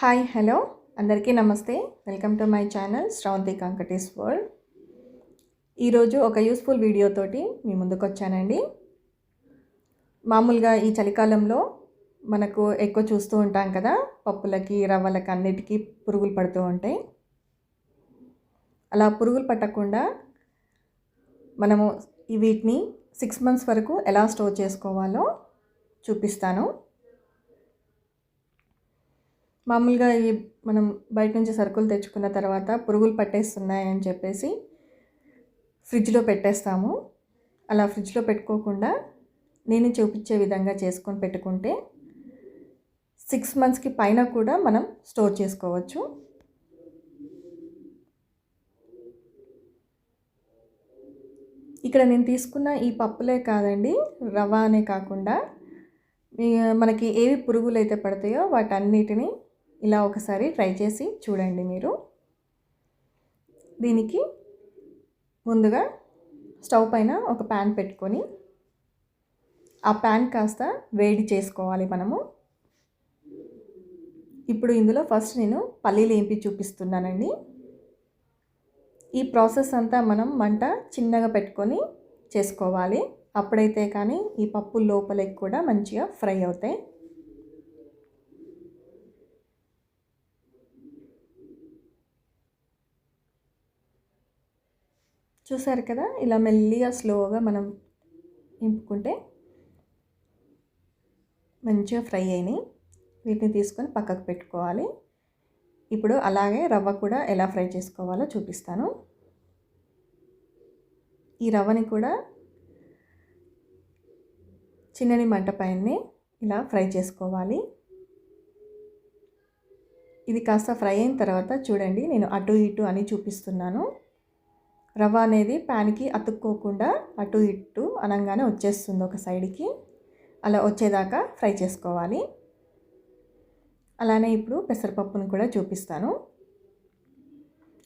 Hi hello. అందరికీ నమస్తే. Welcome to my channel Sravanthi కంకటేస్ world. ఈరోజు ఒక యూస్ఫుల్ వీడియోతోటి మీ ముందుకు వచ్చానండి మామూలుగా ఈ చలికాలంలో మనకు ఎక్కువ చూస్తూ ఉంటాం కదా పప్పులకి రవ్వలకి అన్నిటికీ పురుగులు పడుతూ ఉంటాయి. అలా పురుగులు పట్టకుండా మనము వీటిని సిక్స్ మంత్స్ వరకు ఎలా స్టోర్ చేసుకోవాలో చూపిస్తాను. మామూలుగా ఈ మనం బయట నుంచి సరుకులు తెచ్చుకున్న తర్వాత పురుగులు పట్టేస్తున్నాయని చెప్పేసి ఫ్రిడ్జ్లో పెట్టేస్తాము. అలా ఫ్రిడ్జ్లో పెట్టుకోకుండా నేను చూపించే విధంగా చేసుకొని పెట్టుకుంటే సిక్స్ మంత్స్కి పైన కూడా మనం స్టోర్ చేసుకోవచ్చు. ఇక్కడ నేను తీసుకున్న ఈ పప్పులే కాదండి రవ్వ అనే కాకుండా మనకి ఏవి పురుగులు అయితే పడతాయో వాటన్నిటిని ఇలా ఒకసారి ట్రై చేసి చూడండి మీరు. దీనికి ముందుగా స్టవ్ పైన ఒక ప్యాన్ పెట్టుకొని ఆ ప్యాన్ కాస్త వేడి చేసుకోవాలి మనము. ఇప్పుడు ఇందులో ఫస్ట్ నేను పల్లీలు ఏంపి చూపిస్తున్నానండి. ఈ ప్రాసెస్ అంతా మనం మంట చిన్నగా పెట్టుకొని చేసుకోవాలి. అప్పుడైతే కానీ ఈ పప్పు లోపలికి కూడా మంచిగా ఫ్రై అవుతాయి. చూసారు కదా? ఇలా మెల్లిగా స్లోగా మనం ఇంపుకుంటే మంచిగా ఫ్రై అయినాయి. వీటిని తీసుకొని పక్కకు పెట్టుకోవాలి. ఇప్పుడు అలాగే రవ్వ కూడా ఎలా ఫ్రై చేసుకోవాలో చూపిస్తాను. ఈ రవ్వని కూడా చిన్నని మంట పైన ఇలా ఫ్రై చేసుకోవాలి. ఇది కాస్త ఫ్రై అయిన తర్వాత చూడండి నేను అటు ఇటు అని చూపిస్తున్నాను. రవ్వ అనేది ప్యాన్కి అతుక్కోకుండా అటు ఇటు అనగానే వచ్చేస్తుంది ఒక సైడ్కి. అలా వచ్చేదాకా ఫ్రై చేసుకోవాలి. అలానే ఇప్పుడు పెసరపప్పును కూడా చూపిస్తాను.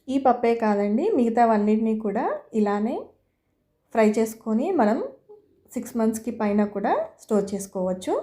ఈ పప్పే కాదండి మిగతావన్నిటినీ కూడా ఇలానే ఫ్రై చేసుకొని మనం సిక్స్ మంత్స్కి పైన కూడా స్టోర్ చేసుకోవచ్చు.